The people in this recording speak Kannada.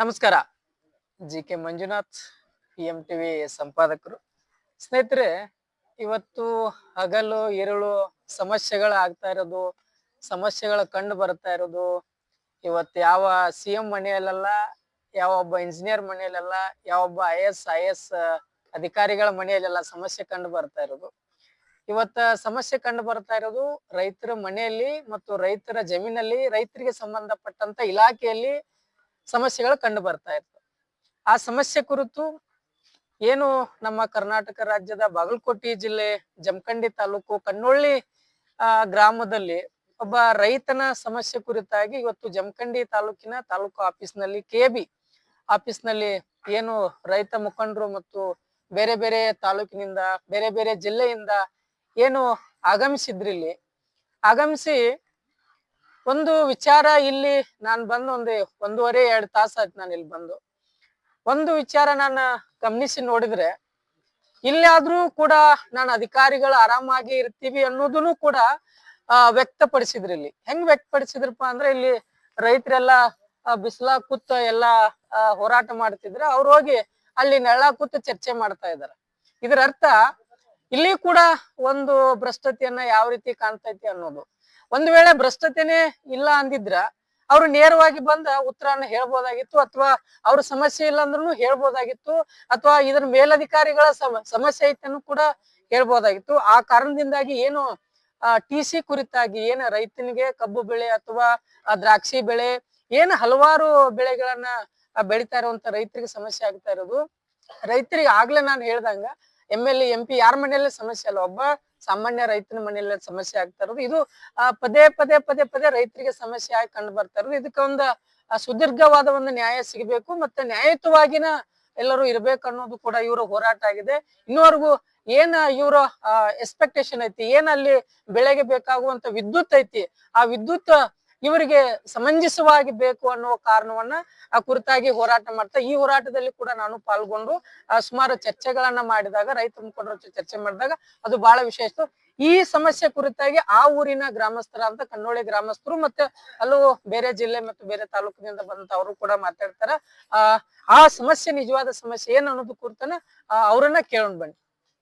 ನಮಸ್ಕಾರ. G K Manjunath P M TV ಸಂಪಾದಕರು. ಸ್ನೇಹಿತರೆ, ಇವತ್ತು ಹಗಲು, ಇರುಳು ಸಮಸ್ಯೆಗಳು ಆಗ್ತಾ ಇರೋದು, ಸಮಸ್ಯೆಗಳು ಕಂಡು ಬರ್ತಾ ಇರೋದು. ಇವತ್ತು ಯಾವ ಸಿ ಎಂ ಮನೆಯಲ್ಲೆಲ್ಲ, ಯಾವ ಒಬ್ಬ ಇಂಜಿನಿಯರ್ ಮನೆಯಲ್ಲೆಲ್ಲ, ಯಾವ ಒಬ್ಬ ಐ ಎಸ್ ಐ ಎಸ್ ಅಧಿಕಾರಿಗಳ ಮನೆಯಲ್ಲೆಲ್ಲ ಸಮಸ್ಯೆ ಕಂಡು ಬರ್ತಾ ಇರೋದು. ಇವತ್ತ ಸಮಸ್ಯೆ ಕಂಡು ಬರ್ತಾ ಇರೋದು ರೈತರ ಮನೆಯಲ್ಲಿ ಮತ್ತು ರೈತರ ಜಮೀನಲ್ಲಿ ರೈತರಿಗೆ ಸಂಬಂಧಪಟ್ಟಂತ ಇಲಾಖೆಯಲ್ಲಿ ಸಮಸ್ಯೆಗಳು ಕಂಡು ಬರ್ತಾ ಇರ್ತವೆ ಆ ಸಮಸ್ಯೆ ಕುರಿತು ಏನು ನಮ್ಮ ಕರ್ನಾಟಕ ರಾಜ್ಯದ ಬಾಗಲಕೋಟೆ ಜಿಲ್ಲೆ, ಜಮಖಂಡಿ ತಾಲೂಕು, ಕಣ್ಣೊಳ್ಳಿ ಗ್ರಾಮದಲ್ಲಿ ಒಬ್ಬ ರೈತನ ಸಮಸ್ಯೆ ಕುರಿತಾಗಿ ಇವತ್ತು ಜಮಖಂಡಿ ತಾಲೂಕಿನ ತಾಲೂಕು ಆಫೀಸ್ನಲ್ಲಿ, ಕೆ ಬಿ ಆಫೀಸ್ನಲ್ಲಿ ಏನು ರೈತ ಮುಖಂಡರು ಮತ್ತು ಬೇರೆ ಬೇರೆ ತಾಲೂಕಿನಿಂದ, ಬೇರೆ ಬೇರೆ ಜಿಲ್ಲೆಯಿಂದ ಏನು ಆಗಮಿಸಿದ್ರಿ ಇಲ್ಲಿ ಆಗಮಿಸಿ ಒಂದು ವಿಚಾರ ಇಲ್ಲಿ ನಾನು ಬಂದು ಒಂದು ಒಂದೂವರೆ, ಎರಡು ತಾಸು ಆಯ್ತು ನಾನು ಇಲ್ಲಿ ಬಂದು. ಒಂದು ವಿಚಾರ ನಾನು ಗಮನಿಸಿ ನೋಡಿದ್ರೆ, ಇಲ್ಲಾದ್ರೂ ಕೂಡ ನಾನು ಅಧಿಕಾರಿಗಳು ಆರಾಮಾಗಿ ಇರ್ತೀವಿ ಅನ್ನೋದನ್ನು ಕೂಡ ವ್ಯಕ್ತಪಡಿಸಿದ್ರು ಇಲ್ಲಿ. ಹೆಂಗ್ ವ್ಯಕ್ತಪಡಿಸಿದ್ರಪ್ಪ ಅಂದ್ರೆ ಇಲ್ಲಿ ರೈತರೆಲ್ಲ ಬಿಸಿಲ ಕೂತ ಎಲ್ಲ ಹೋರಾಟ ಮಾಡ್ತಿದ್ರೆ ಅವ್ರು ಹೋಗಿ ಅಲ್ಲಿ ನೆಳ ಕೂತು ಚರ್ಚೆ ಮಾಡ್ತಾ ಇದಾರೆ. ಇದರ ಅರ್ಥ ಇಲ್ಲಿ ಕೂಡ ಒಂದು ಭ್ರಷ್ಟತೆಯನ್ನ ಯಾವ ರೀತಿ ಕಾಣ್ತೈತಿ ಅನ್ನೋದು. ಒಂದ್ ವೇಳೆ ಭ್ರಷ್ಟತೆನೇ ಇಲ್ಲ ಅಂದಿದ್ರ ಅವ್ರು ನೇರವಾಗಿ ಬಂದ ಉತ್ತರನ ಹೇಳ್ಬೋದಾಗಿತ್ತು ಅಥವಾ ಅವ್ರ ಸಮಸ್ಯೆ ಇಲ್ಲ ಅಂದ್ರೂ ಹೇಳ್ಬೋದಾಗಿತ್ತು ಅಥವಾ ಇದ್ರ ಮೇಲಧಿಕಾರಿಗಳ ಸಮ, ಸಮಸ್ಯೆ ಐತನ್ನು ಕೂಡ ಹೇಳ್ಬೋದಾಗಿತ್ತು. ಆ ಕಾರಣದಿಂದಾಗಿ ಏನು ಟಿ ಸಿ ಕುರಿತಾಗಿ ಏನು ರೈತನಿಗೆ ಕಬ್ಬು ಬೆಳೆ ಅಥವಾ ದ್ರಾಕ್ಷಿ ಬೆಳೆ ಏನು ಹಲವಾರು ಬೆಳೆಗಳನ್ನ ಬೆಳಿತಾ ಇರುವಂತ ರೈತರಿಗೆ ಸಮಸ್ಯೆ ಆಗ್ತಾ ಇರೋದು. ರೈತರಿಗೆ ಆಗ್ಲೇ ನಾನು ಹೇಳ್ದಂಗ ಎಂ ಎಲ್ ಎಂ ಪಿ ಯಾರ ಮನೆಯಲ್ಲೇ ಸಮಸ್ಯೆ ಅಲ್ಲ. ಒಬ್ಬ ಸಾಮಾನ್ಯ ರೈತನ ಮನೆಯಲ್ಲೇ ಸಮಸ್ಯೆ ಆಗ್ತಾ ಇರೋದು. ಇದು ಪದೇ ಪದೇ ಪದೇ ಪದೇ ರೈತರಿಗೆ ಸಮಸ್ಯೆ ಆಗಿ ಕಂಡು ಬರ್ತಾ ಇರೋದು. ಇದಕ್ಕೆ ಒಂದು ಆ, ಸುದೀರ್ಘವಾದ ಒಂದು ನ್ಯಾಯ ಸಿಗಬೇಕು ಮತ್ತೆ ನ್ಯಾಯಯುತವಾಗಿನ ಎಲ್ಲರೂ ಇರ್ಬೇಕು ಅನ್ನೋದು ಕೂಡ ಇವರ ಹೋರಾಟ ಆಗಿದೆ. ಇನ್ನುವರೆಗೂ ಏನ ಇವರ ಎಕ್ಸ್ಪೆಕ್ಟೇಷನ್ ಐತಿ? ಏನಲ್ಲಿ ಬೆಳೆಗೆ ಬೇಕಾಗುವಂತ ವಿದ್ಯುತ್ ಐತಿ? ಆ ವಿದ್ಯುತ್ ಇವರಿಗೆ ಸಮಂಜಸವಾಗಿ ಬೇಕು ಅನ್ನುವ ಕಾರಣವನ್ನ ಆ ಕುರಿತಾಗಿ ಹೋರಾಟ ಮಾಡ್ತಾ, ಈ ಹೋರಾಟದಲ್ಲಿ ಕೂಡ ನಾನು ಪಾಲ್ಗೊಂಡು ಸುಮಾರು ಚರ್ಚೆಗಳನ್ನ ಮಾಡಿದಾಗ, ರೈತ ಮುಖಂಡರ ಚರ್ಚೆ ಮಾಡಿದಾಗ ಅದು ಬಹಳ ವಿಶೇಷ. ಈ ಸಮಸ್ಯೆ ಕುರಿತಾಗಿ ಆ ಊರಿನ ಗ್ರಾಮಸ್ಥರಾದ ಕನ್ನೋಳಿ ಗ್ರಾಮಸ್ಥರು ಮತ್ತೆ ಹಲವು ಬೇರೆ ಜಿಲ್ಲೆ ಮತ್ತು ಬೇರೆ ತಾಲೂಕಿನಿಂದ ಬಂದಂತ ಅವರು ಕೂಡ ಮಾತಾಡ್ತಾರ. ಆ ಸಮಸ್ಯೆ ನಿಜವಾದ ಸಮಸ್ಯೆ ಏನು ಅನ್ನೋದು ಕುರಿತನ ಅವ್ರನ್ನ ಕೇಳೋಣ ಬನ್ನಿ.